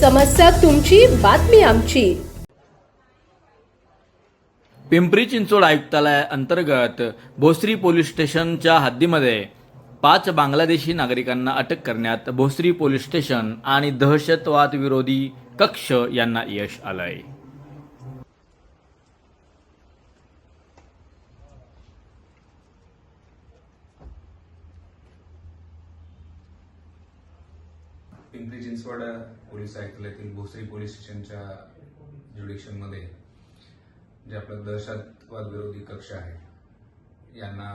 समस्या तुमची बातमी आमची. पिंपरी चिंचवड आयुक्तालय अंतर्गत भोसरी पोलीस स्टेशनच्या हद्दीमध्ये पाच बांगलादेशी नागरिकांना अटक करण्यात भोसरी पोलीस स्टेशन आणि दहशतवाद विरोधी कक्ष यांना यश आलंय. पिंपरी चिंचवड पोलीस आयुक्तालयातील भोसरी पोलीस स्टेशनच्या ज्युडिक्शनमध्ये जे आपलं दहशतवाद विरोधी कक्ष आहे यांना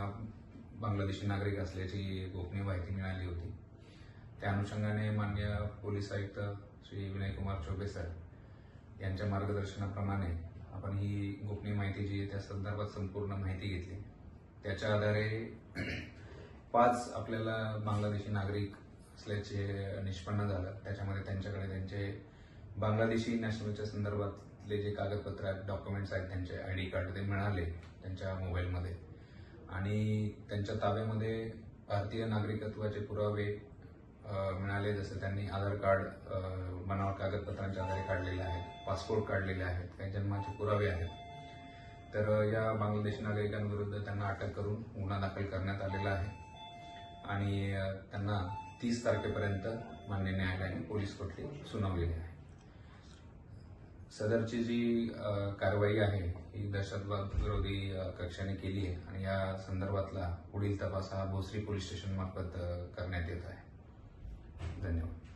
बांगलादेशी नागरिक असल्याची गोपनीय माहिती मिळाली होती. त्या अनुषंगाने मान्य पोलीस आयुक्त श्री विनयकुमार चौबे सर यांच्या मार्गदर्शनाप्रमाणे आपण ही गोपनीय माहिती जी आहे त्या संदर्भात संपूर्ण माहिती घेतली त्याच्या आधारे पाच आपल्याला बांगलादेशी नागरिक असल्याचे निष्पन्न झालं. त्याच्यामध्ये त्यांच्याकडे त्यांचे बांगलादेशी नॅशनलच्या संदर्भातले जे कागदपत्र आहेत डॉक्युमेंट्स आहेत त्यांचे आय डी कार्ड ते मिळाले त्यांच्या मोबाईलमध्ये. आणि त्यांच्या ताब्यामध्ये भारतीय नागरिकत्वाचे पुरावे मिळाले. जसं त्यांनी आधार कार्ड बनावट कागदपत्रांच्या आधारे काढलेले आहेत पासपोर्ट काढलेले आहेत काही जन्माचे पुरावे आहेत. तर या बांगलादेशी नागरिकांविरुद्ध त्यांना अटक करून गुन्हा दाखल करण्यात आलेला आहे. आणि त्यांना तीस तारखेपर्यंत मान्य न्यायालयाने पोलीस कोठडी सुनावलेली आहे. सदरची जी कारवाई आहे ही दहशतवाद विरोधी कक्षाने केली आहे आणि या संदर्भातला पुढील तपास हा भोसरी पोलीस स्टेशन मार्फत करण्यात येत आहे. धन्यवाद.